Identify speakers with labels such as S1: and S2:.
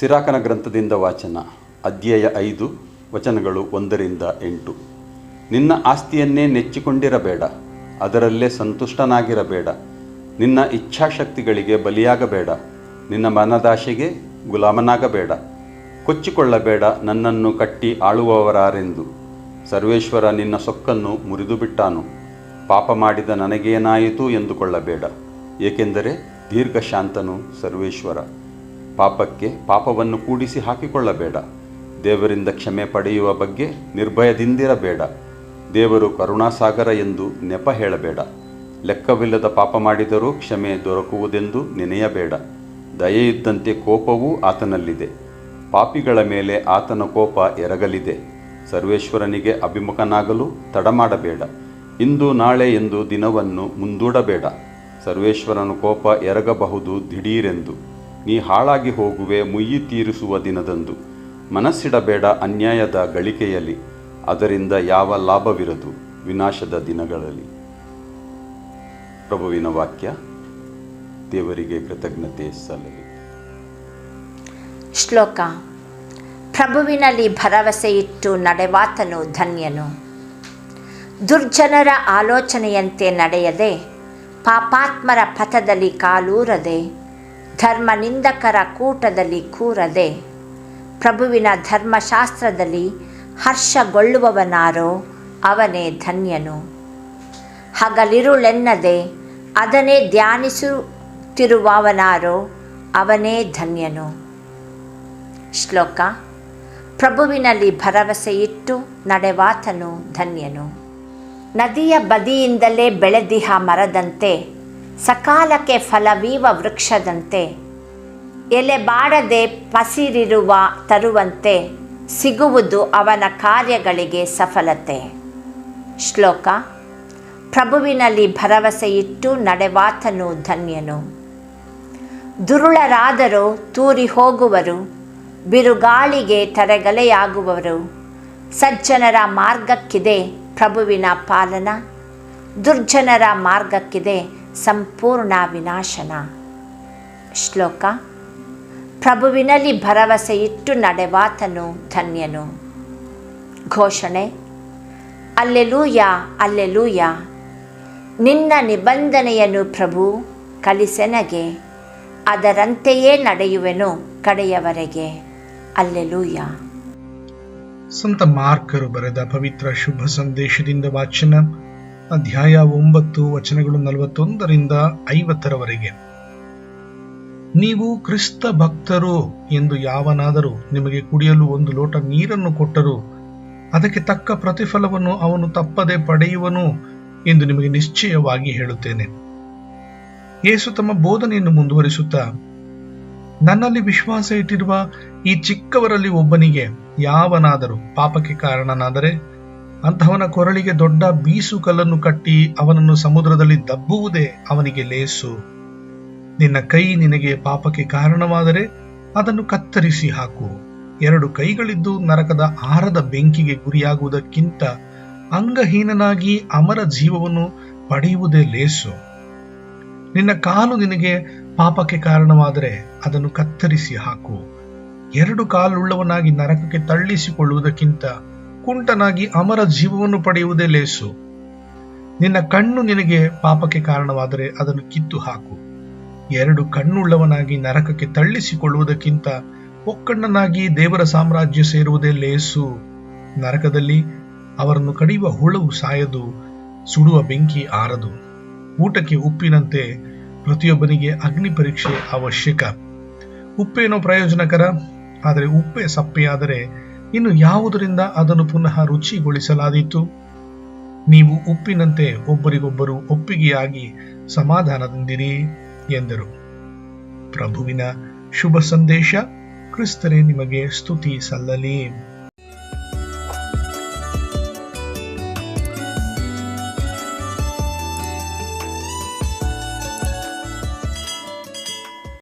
S1: ಸಿರಾಕನ ಗ್ರಂಥದಿಂದ ವಾಚನ, ಅಧ್ಯಾಯ ಐದು, ವಚನಗಳು ಒಂದರಿಂದ ಎಂಟು. ನಿನ್ನ ಆಸ್ತಿಯನ್ನೇ ನೆಚ್ಚಿಕೊಂಡಿರಬೇಡ, ಅದರಲ್ಲೇ ಸಂತುಷ್ಟನಾಗಿರಬೇಡ. ನಿನ್ನ ಇಚ್ಛಾಶಕ್ತಿಗಳಿಗೆ ಬಲಿಯಾಗಬೇಡ, ನಿನ್ನ ಮನದಾಶೆಗೆ ಗುಲಾಮನಾಗಬೇಡ. ಕೊಚ್ಚಿಕೊಳ್ಳಬೇಡ ನನ್ನನ್ನು ಕಟ್ಟಿ ಆಳುವವರಾರೆಂದು. ಸರ್ವೇಶ್ವರ ನಿನ್ನ ಸೊಕ್ಕನ್ನು ಮುರಿದು ಬಿಟ್ಟಾನು ಪಾಪ ಮಾಡಿದ ನನಗೇನಾಯಿತು ಎಂದುಕೊಳ್ಳಬೇಡ. ಏಕೆಂದರೆ ದೀರ್ಘಶಾಂತನು ಸರ್ವೇಶ್ವರ. ಪಾಪಕ್ಕೆ ಪಾಪವನ್ನು ಕೂಡಿಸಿ ಹಾಕಿಕೊಳ್ಳಬೇಡ. ದೇವರಿಂದ ಕ್ಷಮೆ ಪಡೆಯುವ ಬಗ್ಗೆ ನಿರ್ಭಯದಿಂದಿರಬೇಡ. ದೇವರು ಕರುಣಾಸಾಗರ ಎಂದು ನೆಪ ಹೇಳಬೇಡ. ಲೆಕ್ಕವಿಲ್ಲದ ಪಾಪ ಮಾಡಿದರೂ ಕ್ಷಮೆ ದೊರಕುವುದೆಂದು ನೆನೆಯಬೇಡ. ದಯೆಯಿದ್ದಂತೆ ಕೋಪವೂ ಆತನಲ್ಲಿದೆ. ಪಾಪಿಗಳ ಮೇಲೆ ಆತನ ಕೋಪ ಎರಗಲಿದೆ. ಸರ್ವೇಶ್ವರನಿಗೆ ಅಭಿಮುಖನಾಗಲು ತಡಮಾಡಬೇಡ. ಇಂದು ನಾಳೆ ಎಂದು ದಿನವನ್ನು ಮುಂದೂಡಬೇಡ. ಸರ್ವೇಶ್ವರನ ಕೋಪ ಎರಗಬಹುದು ದಿಢೀರೆಂದು. ನೀ ಹಾಳಾಗಿ ಹೋಗುವೆ, ಮುಯ್ಯಿ ತೀರಿಸುವ ದಿನದಂದು. ಮನಸ್ಸಿಡಬೇಡ ಅನ್ಯಾಯದ ಗಳಿಕೆಯಲ್ಲಿ, ಅದರಿಂದ ಯಾವ ಲಾಭವಿರದು? ವಿನಾಶದ ದಿನಗಳಲ್ಲಿ. ಪ್ರಭುವಿನ ವಾಕ್ಯ, ದೇವರಿಗೆ ಕೃತಜ್ಞತೆ ಸಲ್ಲಲಿ.
S2: ಶ್ಲೋಕ, ಪ್ರಭುವಿನಲ್ಲಿ ಭರವಸೆ ಇಟ್ಟು ನಡೆವಾತನು ಧನ್ಯನು. ದುರ್ಜನರ ಆಲೋಚನೆಯಂತೆ ನಡೆಯದೆ, ಪಾಪಾತ್ಮರ ಪಥದಲ್ಲಿ ಕಾಲೂರದೆ ಧರ್ಮನಿಂದಕರ ಕೂಟದಲ್ಲಿ ಕೂರದೆ ಪ್ರಭುವಿನ ಧರ್ಮಶಾಸ್ತ್ರದಲ್ಲಿ ಹರ್ಷಗೊಳ್ಳುವವನಾರೋ ಅವನೇ ಧನ್ಯನು. ಹಗಲಿರುಳೆನ್ನದೆ ಅದನ್ನೇ ಧ್ಯಾನಿಸುತ್ತಿರುವವನಾರೋ ಅವನೇ ಧನ್ಯನು. ಶ್ಲೋಕ, ಪ್ರಭುವಿನಲ್ಲಿ ಭರವಸೆ ಇಟ್ಟು ನಡೆವಾತನು ಧನ್ಯನು. ನದಿಯ ಬದಿಯಿಂದಲೇ ಬೆಳೆದಿಹ ಮರದಂತೆ ಸಕಾಲಕ್ಕೆ ಫಲವೀವ ವೃಕ್ಷದಂತೆ, ಎಲೆ ಬಾಡದೆ ಪಸಿರಿರುವ ತರುವಂತೆ ಸಿಗುವುದು ಅವನ ಕಾರ್ಯಗಳಿಗೆ ಸಫಲತೆ. ಶ್ಲೋಕ, ಪ್ರಭುವಿನಲ್ಲಿ ಭರವಸೆಯಿಟ್ಟು ನಡೆವಾತನು ಧನ್ಯನು. ದುರುಳರಾದರೂ ತೂರಿ ಹೋಗುವರು ಬಿರುಗಾಳಿಗೆ ತರೆಗಲೆಯಾಗುವರು ಸಜ್ಜನರ ಮಾರ್ಗಕ್ಕಿದೆ ಪ್ರಭುವಿನ ಪಾಲನ. ದುರ್ಜನರ ಮಾರ್ಗಕ್ಕಿದೆ ಸಂಪೂರ್ಣ ವಿನಾಶನ. ಶ್ಲೋಕ, ಪ್ರಭುವಿನಲ್ಲಿ ಭರವಸೆ ಇಟ್ಟು ನಡೆವಾತನು ಧನ್ಯನು. ಘೋಷಣೆ, ಅಲ್ಲೆಲೂಯ ಅಲ್ಲೆಲೂಯ, ನಿನ್ನ ನಿಬಂಧನೆಯನ್ನು ಪ್ರಭು ಕಲಿಸೆನಗೆ, ಅದರಂತೆಯೇ ನಡೆಯುವೆನು ಕಡೆಯವರೆಗೆ. ಅಲ್ಲೆಲೂಯ.
S3: ಸಂತ ಮಾರ್ಕರು ಬರೆದ ಪವಿತ್ರ ಶುಭ ಸಂದೇಶದಿಂದ ವಾಚನ ಅಧ್ಯಾಯ ಒಂಬತ್ತು, ವಚನಗಳು ನಲವತ್ತೊಂದರಿಂದ ಐವತ್ತರವರೆಗೆ. ನೀವು ಕ್ರಿಸ್ತ ಭಕ್ತರು ಎಂದು ಯಾವನಾದರೂ ನಿಮಗೆ ಕುಡಿಯಲು ಒಂದು ಲೋಟ ನೀರನ್ನು ಕೊಟ್ಟರೂ ಅದಕ್ಕೆ ತಕ್ಕ ಪ್ರತಿಫಲವನ್ನು ಅವನು ತಪ್ಪದೆ ಪಡೆಯುವನು ಎಂದು ನಿಮಗೆ ನಿಶ್ಚಯವಾಗಿ ಹೇಳುತ್ತೇನೆ. ಯೇಸು ತಮ್ಮ ಬೋಧನೆಯನ್ನು ಮುಂದುವರಿಸುತ್ತಾ, ನನ್ನಲ್ಲಿ ವಿಶ್ವಾಸ ಇಟ್ಟಿರುವ ಈ ಚಿಕ್ಕವರಲ್ಲಿ ಒಬ್ಬನಿಗೆ ಯಾವನಾದರೂ ಪಾಪಕ್ಕೆ ಕಾರಣನಾದರೆ ಅಂತಹವನ ಕೊರಳಿಗೆ ದೊಡ್ಡ ಬೀಸು ಕಲ್ಲನ್ನು ಕಟ್ಟಿ ಅವನನ್ನು ಸಮುದ್ರದಲ್ಲಿ ದಬ್ಬುವುದೇ ಅವನಿಗೆ ಲೇಸು. ನಿನ್ನ ಕೈ ನಿನಗೆ ಪಾಪಕ್ಕೆ ಕಾರಣವಾದರೆ ಅದನ್ನು ಕತ್ತರಿಸಿ ಹಾಕು. ಎರಡು ಕೈಗಳಿದ್ದು ನರಕದ ಆರದ ಬೆಂಕಿಗೆ ಗುರಿಯಾಗುವುದಕ್ಕಿಂತ ಅಂಗಹೀನನಾಗಿ ಅಮರ ಜೀವವನ್ನು ಪಡೆಯುವುದೇ ಲೇಸು. ನಿನ್ನ ಕಾಲು ನಿನಗೆ ಪಾಪಕ್ಕೆ ಕಾರಣವಾದರೆ ಅದನ್ನು ಕತ್ತರಿಸಿ ಹಾಕು. ಎರಡು ಕಾಲುಳ್ಳವನಾಗಿ ನರಕಕ್ಕೆ ತಳ್ಳಿಸಿಕೊಳ್ಳುವುದಕ್ಕಿಂತ ಕುಂಟನಾಗಿ ಅಮರ ಜೀವವನ್ನು ಪಡೆಯುವುದೇ ಲೇಸು. ನಿನ್ನ ಕಣ್ಣು ನಿನಗೆ ಪಾಪಕ್ಕೆ ಕಾರಣವಾದರೆ ಅದನ್ನು ಕಿತ್ತು ಹಾಕು. ಎರಡು ಕಣ್ಣುಳ್ಳವನಾಗಿ ನರಕಕ್ಕೆ ತಳ್ಳಿಸಿಕೊಳ್ಳುವುದಕ್ಕಿಂತ ಒಕ್ಕಣ್ಣನಾಗಿ ದೇವರ ಸಾಮ್ರಾಜ್ಯ ಸೇರುವುದೇ ಲೇಸು. ನರಕದಲ್ಲಿ ಅವರನ್ನು ಕಡಿಯುವ ಹುಳವು ಸಾಯದು, ಸುಡುವ ಬೆಂಕಿ ಆರದು. ಊಟಕ್ಕೆ ಉಪ್ಪಿನಂತೆ ಪ್ರತಿಯೊಬ್ಬನಿಗೆ ಅಗ್ನಿ ಪರೀಕ್ಷೆ ಅವಶ್ಯಕ. ಉಪ್ಪೇನೋ ಪ್ರಯೋಜನಕರ, ಆದರೆ ಉಪ್ಪೆ ಸಪ್ಪೆಯಾದರೆ ಇನ್ನು ಯಾವುದರಿಂದ ಅದನ್ನು ಪುನಃ ರುಚಿಗೊಳಿಸಲಾದೀತು? ನೀವು ಉಪ್ಪಿನಂತೆ ಒಬ್ಬರಿಗೊಬ್ಬರು ಒಪ್ಪಿಗೆಯಾಗಿ ಸಮಾಧಾನದಿಂದಿರಿ ಎಂದರು. ಪ್ರಭುವಿನ ಶುಭ ಸಂದೇಶ, ಕ್ರಿಸ್ತರೇ ನಿಮಗೆ ಸ್ತುತಿ ಸಲ್ಲಲಿ.